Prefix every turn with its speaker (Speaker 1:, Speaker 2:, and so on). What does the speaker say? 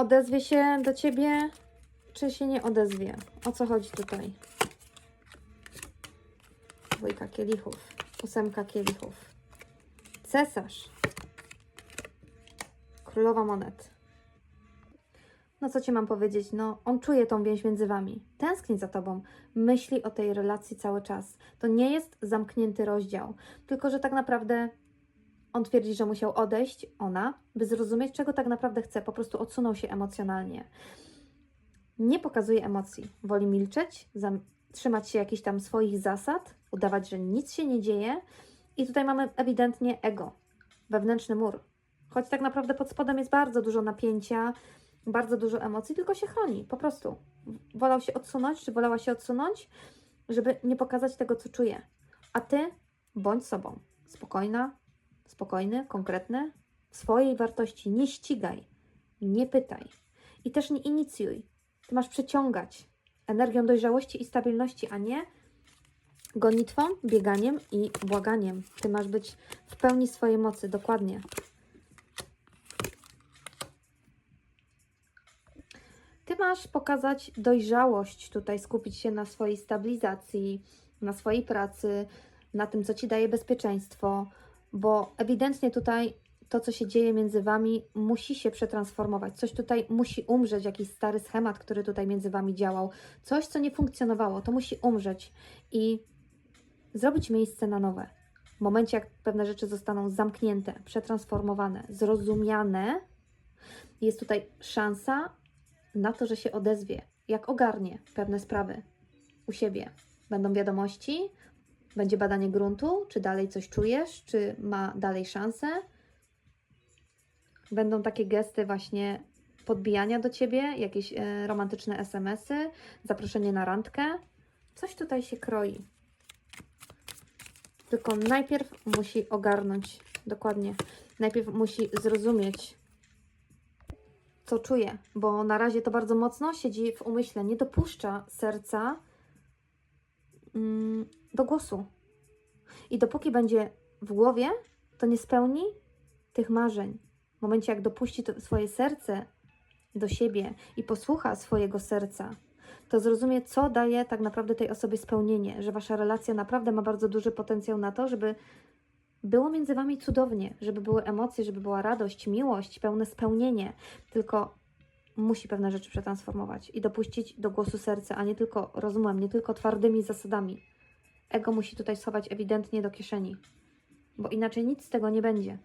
Speaker 1: odezwie się do ciebie, czy się nie odezwie? O co chodzi tutaj? Dwójka kielichów, ósemka kielichów, cesarz, królowa monet. No co ci mam powiedzieć? No, on czuje tą więź między wami. Tęskni za tobą. Myśli o tej relacji cały czas. To nie jest zamknięty rozdział. Tylko, że tak naprawdę on twierdzi, że musiał odejść, ona, by zrozumieć, czego tak naprawdę chce. Po prostu odsunął się emocjonalnie. Nie pokazuje emocji. Woli milczeć, trzymać się jakichś tam swoich zasad, udawać, że nic się nie dzieje. I tutaj mamy ewidentnie ego, wewnętrzny mur. Choć tak naprawdę pod spodem jest bardzo dużo napięcia, bardzo dużo emocji, tylko się chroni, po prostu. Wolał się odsunąć, czy wolała się odsunąć, żeby nie pokazać tego, co czuje. A ty bądź sobą. Spokojna, spokojny, konkretny. Swojej wartości nie ścigaj, nie pytaj i też nie inicjuj. Ty masz przyciągać energią dojrzałości i stabilności, a nie gonitwą, bieganiem i błaganiem. Ty masz być w pełni swojej mocy, dokładnie. Ty masz pokazać dojrzałość, tutaj skupić się na swojej stabilizacji, na swojej pracy, na tym, co ci daje bezpieczeństwo, bo ewidentnie tutaj to, co się dzieje między wami, musi się przetransformować. Coś tutaj musi umrzeć, jakiś stary schemat, który tutaj między wami działał, coś, co nie funkcjonowało, to musi umrzeć i zrobić miejsce na nowe. W momencie, jak pewne rzeczy zostaną zamknięte, przetransformowane, zrozumiane, jest tutaj szansa na to, że się odezwie, jak ogarnie pewne sprawy u siebie. Będą wiadomości, będzie badanie gruntu, czy dalej coś czujesz, czy ma dalej szansę. Będą takie gesty właśnie podbijania do ciebie, jakieś e, romantyczne SMS-y, zaproszenie na randkę. Coś tutaj się kroi. Tylko najpierw musi ogarnąć, dokładnie, najpierw musi zrozumieć, co czuje, bo na razie to bardzo mocno siedzi w umyśle, nie dopuszcza serca do głosu. I dopóki będzie w głowie, to nie spełni tych marzeń. W momencie, jak dopuści swoje serce do siebie i posłucha swojego serca, to zrozumie, co daje tak naprawdę tej osobie spełnienie, że wasza relacja naprawdę ma bardzo duży potencjał na to, żeby było między wami cudownie, żeby były emocje, żeby była radość, miłość, pełne spełnienie. Tylko musi pewne rzeczy przetransformować i dopuścić do głosu serca, a nie tylko rozumem, nie tylko twardymi zasadami. Ego musi tutaj schować ewidentnie do kieszeni, bo inaczej nic z tego nie będzie.